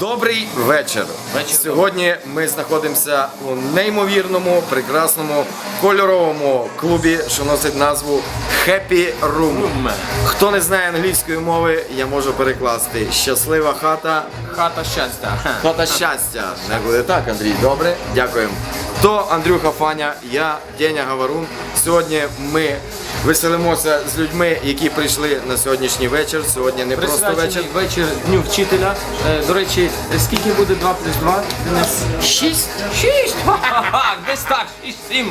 Добрий вечір. Вечір Сьогодні ми знаходимося у неймовірному, прекрасному, кольоровому клубі, що носить назву Happy Room. Room. Хто не знає англійської мови, я можу перекласти щаслива хата, Хата щастя. хата щастя. Не буде так, Андрій. Добре, дякуємо. То Андрюха Фаня, я Деня Гаварун. Сьогодні ми веселимося з людьми, які прийшли на сьогоднішній вечір. Сьогодні не просто вечір. Вечір Дню вчителя. Е, До речі, скільки буде 2 плюс 2? Шість. Шість! Ха-ха-ха, Десь так, 6-7.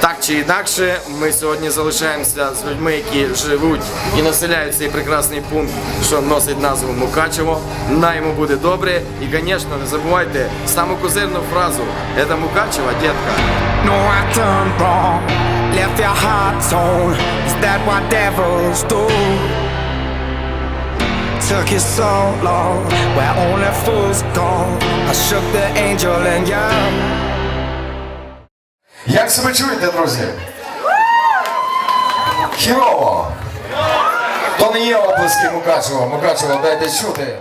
Так чи інакше, ми сьогодні залишаємося з людьми, які живуть і населяють цей прекрасний пункт, що носить назву Мукачево. На йому буде добре. І, звісно, не забувайте саму козирну фразу «Это Мукачево, детка». No, I done wrong. Left your heart torn. Is that what devils do? Took you so long, where only fools go. I shook the angel and young. Як себе чуєте, друзі? Хірово! То не є оплески Мукачева. Мукачева, дайте чути.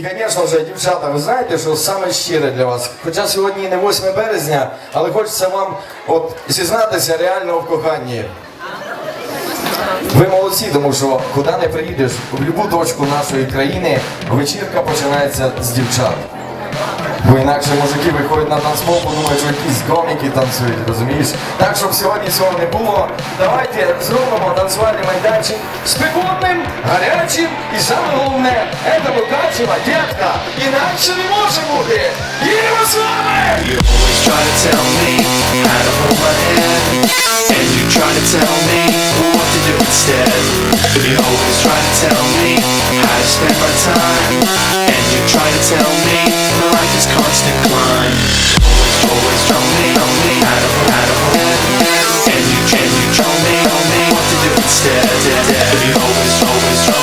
І, звісно ж, дівчата, ви знаєте, що саме щире для вас. Хоча сьогодні не 8 березня, але хочеться вам от зізнатися реально в коханні. Ви молодці, тому що куди не приїдеш, в будь-яку точку нашої країни вечірка починається з дівчат. Бо інакше мужики виходять на танцпол, подумають, що якісь коміки танцюють, розумієш? Так, щоб сьогодні цього не було, давайте зробимо танцювальний майданчик спекотним, гарячим і саме головне, це Мукачева, дітка, інакше не може бути. Їдемо з вами! You always try to tell me how to hold my hand And you try to tell me what to do instead You always try to tell me how to spend my time And you try to tell me constant climb. Always, always me, And you, and you me, what to do instead? Dead, dead. You always, always try.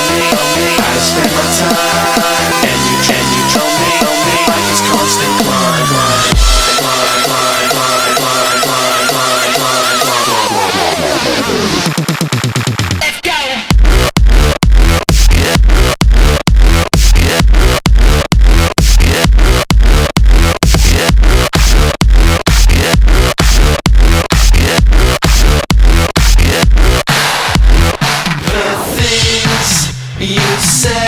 said